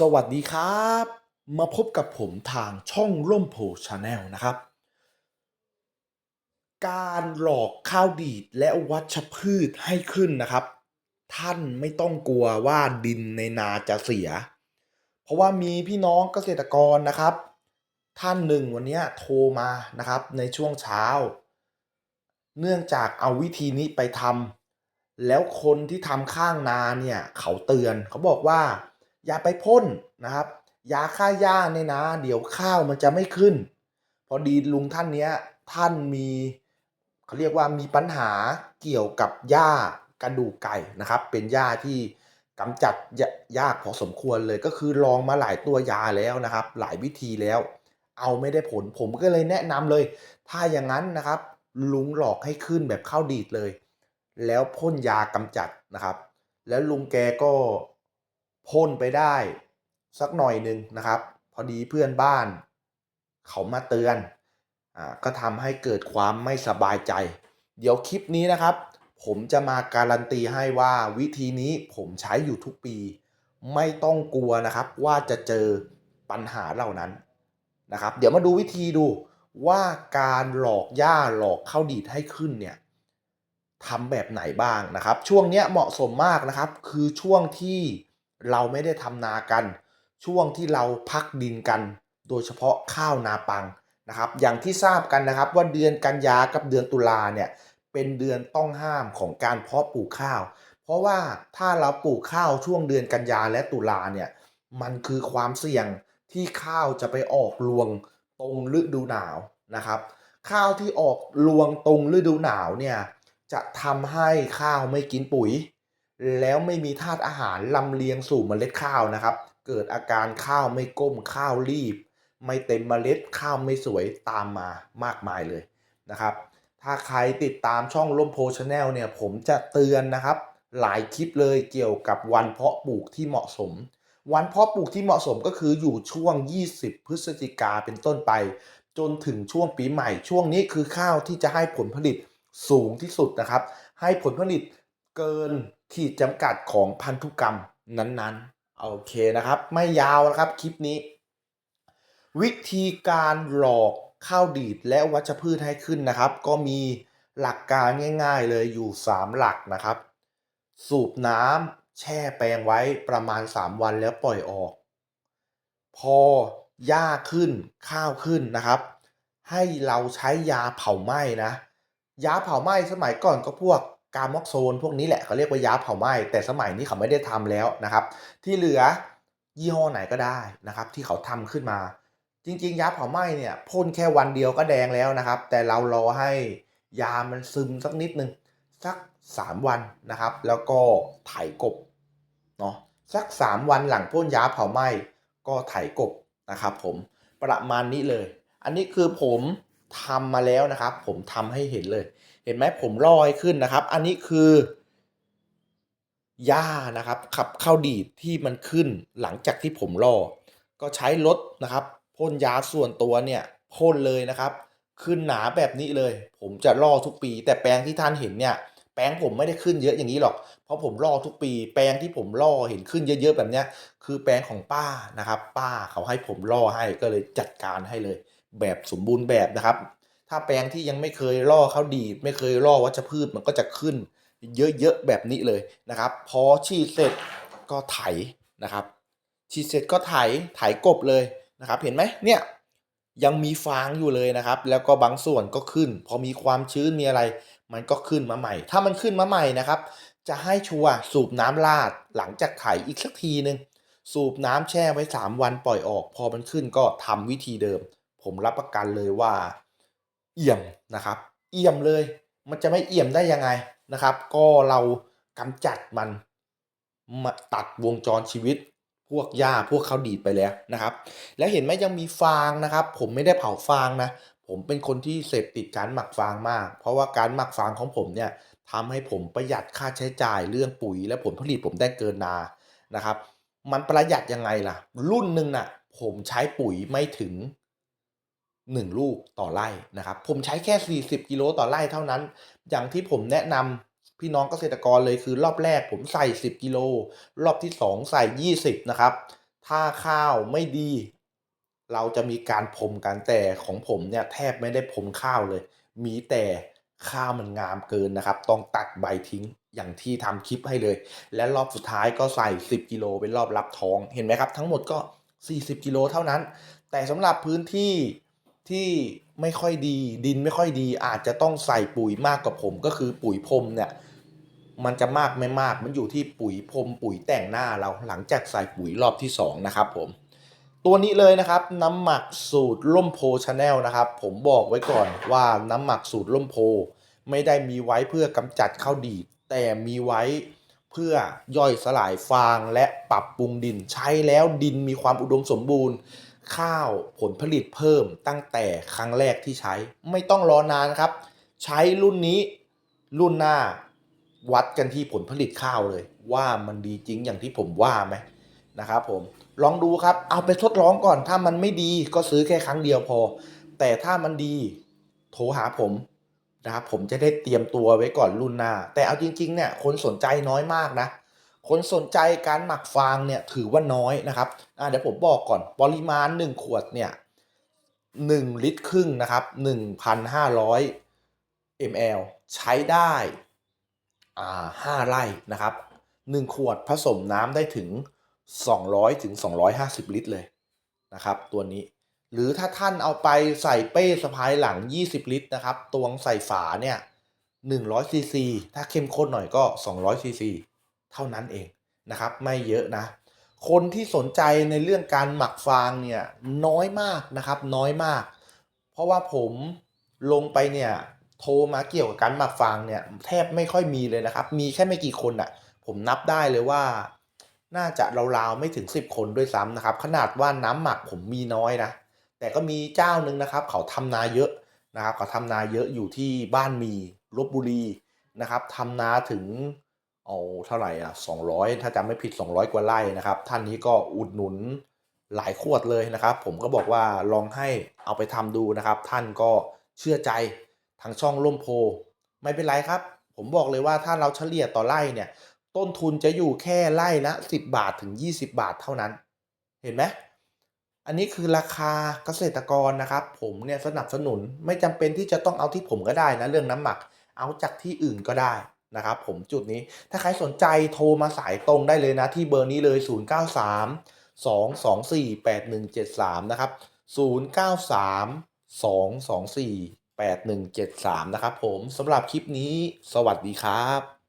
สวัสดีครับ มาพบกับผมทางช่องร่มโพชาแนลนะครับ การหลอกข้าวดีดและวัชพืชให้ขึ้นนะครับ ท่านไม่ต้องกลัวว่าดินในนาจะเสีย เพราะว่ามีพี่น้องเกษตรกรนะครับ ท่านหนึ่งวันนี้โทรมานะครับในช่วงเช้า เนื่องจากเอาวิธีนี้ไปทำแล้วคนที่ทำข้างนาเนี่ยเขาเตือนเขาบอกว่า อย่าไปพ่นนะครับ ยาฆ่าหญ้าเนี่ยนะ เดี๋ยวข้าวมันจะไม่ขึ้น พอดีลุงท่านเนี้ยท่านมีเขาเรียกว่ามีปัญหาเกี่ยวกับหญ้ากระดูกไก่นะครับ เป็นหญ้าที่กำจัดยยากพอสมควรเลยก็คือลองมาหลายตัวยาแล้วนะครับ หลายวิธีแล้ว เอาไม่ได้ผลผมก็เลยแนะนำเลย ถ้าอย่างนั้นนะครับ ลุงหลอกให้ขึ้นแบบข้าวดีดเลย แล้วพ่นยากำจัดนะครับ แล้วลุงแกก็ พ่นไปได้สักหน่อยหนึ่งนะครับ พอดีเพื่อนบ้าน เขามาเตือนอ่าก็ทำให้เกิดความไม่สบายใจ เดี๋ยวคลิปนี้นะครับ ผมจะมาการันตีให้ว่าวิธีนี้ผมใช้อยู่ทุกปี ไม่ต้องกลัวนะครับว่าจะเจอปัญหาเหล่านั้นนะครับ เดี๋ยวมาดูวิธีดูว่าการหลอกหญ้าหลอกข้าวดีดให้ขึ้นเนี่ยทำแบบไหนบ้างนะครับ ช่วงนี้เหมาะสมมากนะครับ คือช่วงที่ เราไม่ได้ทำนากัน ช่วงที่เราพักดินกัน โดยเฉพาะข้าวนาปังนะครับ อย่างที่ทราบกันนะครับว่าเดือนกันยากับเดือนตุลาเนี่ยเป็นเดือนต้องห้ามของการเพาะปลูกข้าว เพราะว่าถ้าเราปลูกข้าวช่วงเดือนกันยาและตุลาเนี่ยมันคือความเสี่ยงที่ข้าวจะไปออกรวงตรงฤดูหนาวนะครับ ข้าวที่ออกรวงตรงฤดูหนาวเนี่ยจะทำให้ข้าวไม่กินปุ๋ย แล้วไม่มีธาตุอาหารลำเลียงสู่เมล็ดข้าวนะครับ เกิดอาการข้าวไม่ก้มข้าวรีบ ไม่เต็มเมล็ดข้าวไม่สวยตามมามากมายเลยนะครับ ถ้าใครติดตามช่องล่มโพชแนลเนี่ยผมจะเตือนนะครับ หลายคลิปเลยเกี่ยวกับวันเพาะปลูกที่เหมาะสม วันเพาะปลูกที่เหมาะสมก็คืออยู่ช่วง 20 พฤศจิกาเป็นต้นไป จนถึงช่วงปีใหม่ช่วงนี้คือข้าวที่จะให้ผลผลิตสูงที่สุดนะครับ ให้ผลผลิต เกินขีดจำกัดของพันธุกรรมนั้นๆ โอเคนะครับ ไม่ยาวนะครับคลิปนี้ วิธีการหลอกข้าวดีดและวัชพืชให้ขึ้นนะครับ ก็มีหลักการง่ายๆเลยอยู่ 3 หลักนะครับ สูบน้ำแช่แปลงไว้ประมาณ 3 วันแล้วปล่อยออก พอหญ้าขึ้นข้าวขึ้นนะครับ ให้เราใช้ยาเผาไหม้นะ ยาเผาไหม้สมัยก่อนก็พวก กามอกโซนพวกนี้แหละเขาเรียกว่ายาเผาไหม้แต่สมัยนี้เขาไม่ได้ทำแล้วนะครับ ที่เหลือยี่ห้อไหนก็ได้นะครับ ที่เขาทำขึ้นมา จริง ๆ ยาเผาไหม้เนี่ยพ่นแค่วันเดียวก็แดงแล้วนะครับ แต่เรารอให้ยามันซึมสักนิดนึงสัก 3 วันนะครับ แล้วก็ไถกบเนาะสัก 3 วันหลังพ่นยาเผาไหม้ก็ไถกบนะครับ ผมประมาณนี้เลย อันนี้คือผมทำมาแล้วนะครับ ผมทำให้เห็นเลย ห็นไหมผมลอยขึ้นนะครับ อันนี้คือหญ้านะครับ ขับเข้าดีดที่มันขึ้นหลังจากที่ผมล่อก็ใช้รถนะครับพ่นยาส่วนตัวเนี่ยพ่นเลยนะครับ ขึ้นหนาแบบนี้เลย ผมจะล่อทุกปี แต่แปลงที่ท่านเห็นเนี่ยแปลงผมไม่ได้ขึ้นเยอะอย่างนี้หรอก เพราะผมล่อทุกปี แปลงที่ผมล่อเห็นขึ้นเยอะๆแบบเนี้ย คือแปลงของป้านะครับ ป้าเขาให้ผมล่อให้ก็เลยจัดการให้เลย แบบสมบูรณ์แบบนะครับ ถ้าแปลงที่ยังไม่เคยล่อข้าวดีด ไม่เคยล่อวัชพืชมันก็จะขึ้น เยอะๆแบบนี้เลยนะครับ พอฉีดเสร็จก็ไถนะครับ ฉีดเสร็จก็ไถไถกบเลยนะครับ เห็นไหมเนี่ยยังมีฟางอยู่เลยนะครับ แล้วก็บางส่วนก็ขึ้น พอมีความชื้นมีอะไร มันก็ขึ้นมาใหม่ ถ้ามันขึ้นมาใหม่นะครับ จะให้ชัวสูบน้ำลาดหลังจากไถอีกสักทีหนึ่งสูบน้ำแช่ไว้ 3 วันปล่อยออก พอมันขึ้นก็ทำวิธีเดิม ผมรับประกันเลยว่า เอี่ยมนะครับ เอี่ยมเลย มันจะไม่เอี่ยมได้ยังไงนะครับ ก็เรากำจัดมันมาตัดวงจรชีวิต พวกหญ้าพวกเขาดีดไปแล้วนะครับ แล้วเห็นไหมยังมีฟางนะครับ ผมไม่ได้เผาฟางนะ ผมเป็นคนที่เสพติดการหมักฟางมาก เพราะว่าการหมักฟางของผมเนี่ยทำให้ผมประหยัดค่าใช้จ่ายเรื่องปุ๋ย และผลผลิตผมได้เกินนานะครับ มันประหยัดยังไงล่ะ รุ่นหนึ่งน่ะผมใช้ปุ๋ยไม่ถึง 1 ลูกต่อไร่นะครับ ผมใช้แค่ 40 กิโลต่อไร่เท่านั้น อย่างที่ผมแนะนำพี่น้องเกษตรกรเลยคือรอบแรกผมใส่ 10 กิโล รอบที่ 2 ใส่ 20 นะครับ ถ้าข้าวไม่ดี เราจะมีการพรมกันแต่ของผมเนี่ยแทบไม่ได้พรมข้าวเลย มีแต่ข้าวมันงามเกินนะครับ ต้องตัดใบทิ้งอย่างที่ทำคลิปให้เลย และรอบสุดท้ายก็ใส่ 10 กิโลเป็นรอบรับท้อง เห็นไหมครับ ทั้งหมดก็ 40 กิโลเท่านั้น แต่สำหรับพื้นที่ ที่ไม่ค่อยดี ดินไม่ค่อยดี อาจจะต้องใส่ปุ๋ยมากกว่าผม ก็คือปุ๋ยพรมเนี่ยมันจะมากไม่มากมันอยู่ที่ปุ๋ยพรมปุ๋ยแต่งหน้าเราหลังจากใส่ปุ๋ยรอบที่ 2 นะครับผมตัวนี้เลยนะครับน้ำหมักสูตรล่มโพชาแนลนะครับ ผมบอกไว้ก่อนว่าน้ำหมักสูตรล่มโพ ไม่ได้มีไว้เพื่อกำจัดข้าวดีดแต่มีไว้เพื่อย่อยสลายฟางและปรับปรุงดินใช้แล้วดินมีความอุดมสมบูรณ์ ข้าวผลผลิตเพิ่มตั้งแต่ครั้งแรกที่ใช้ ไม่ต้องรอนานครับ ใช้รุ่นนี้รุ่นหน้าวัดกันที่ผลผลิตข้าวเลย ว่ามันดีจริงอย่างที่ผมว่าไหมนะครับผมลองดูครับเอาไปทดลองก่อนถ้ามันไม่ดีก็ซื้อแค่ครั้งเดียวพอ แต่ถ้ามันดีโทรหาผมนะครับผมจะได้เตรียมตัวไว้ก่อนรุ่นหน้า แต่เอาจริงๆเนี่ยคนสนใจน้อยมากนะ คนสนใจการหมักฟางเนี่ยถือว่าน้อยนะครับเดี๋ยวผมบอกก่อนปริมาณ 1 ขวดเนี่ย1ลิตรครึ่งนะครับ 1,500 ml ใช้ได้อ่า5ไร่นะครับ 1 ขวดผสมน้ำได้ถึง 200ถึง250 ลิตรเลยนะครับ ตัวนี้หรือถ้าท่านเอาไปใส่เป้สะพายหลัง 20 ลิตรนะครับ ตวงใส่ฝาเนี่ย100ซีซีถ้าเข้มข้นหน่อยก็200ซีซี เท่านั้นเองนะครับ ไม่เยอะนะ คนที่สนใจในเรื่องการหมักฟางเนี่ยน้อยมากนะครับ น้อยมาก เพราะว่าผมลงไปเนี่ยโทรมาเกี่ยวกับการหมักฟางเนี่ยแทบไม่ค่อยมีเลยนะครับ มีแค่ไม่กี่คนอะ่ะ ผมนับได้เลยว่า น่าจะราวๆไม่ถึง 10 คนด้วยซ้ำนะครับ ขนาดว่าน้ำหมักผมมีน้อยนะแต่ก็มีเจ้าหนึ่งนะครับ เขาทำนาเยอะนะครับ เขาทำนาเยอะอยู่ที่บ้านมีลบบุรีนะครับทำนาถึง เอาเท่าไหร่อะ200 ถ้าจำไม่ผิด 200 กว่าไร่นะครับ ท่านนี้ก็อุดหนุนหลายขวดเลยนะครับ ผมก็บอกว่าลองให้เอาไปทำดูนะครับ ท่านก็เชื่อใจทางช่องล่มโพ ไม่เป็นไรครับ ผมบอกเลยว่าถ้าเราเฉลี่ยต่อไร่เนี่ย ต้นทุนจะอยู่แค่ไร่ละ10 บาทถึง 20 บาทเท่านั้น เห็นไหมอันนี้คือราคาเกษตรกรนะครับ ผมเนี่ยสนับสนุนไม่จำเป็นที่จะต้องเอาที่ผมก็ได้นะเรื่องน้ำหมัก เอาจากที่อื่นก็ได้ นะครับผมจุดนี้ถ้าใครสนใจโทรมาสายตรงได้เลยนะ ที่เบอร์นี้เลย 093 224 8173 นะครับ 093 224 8173 นะครับผมสำหรับคลิปนี้ สวัสดีครับ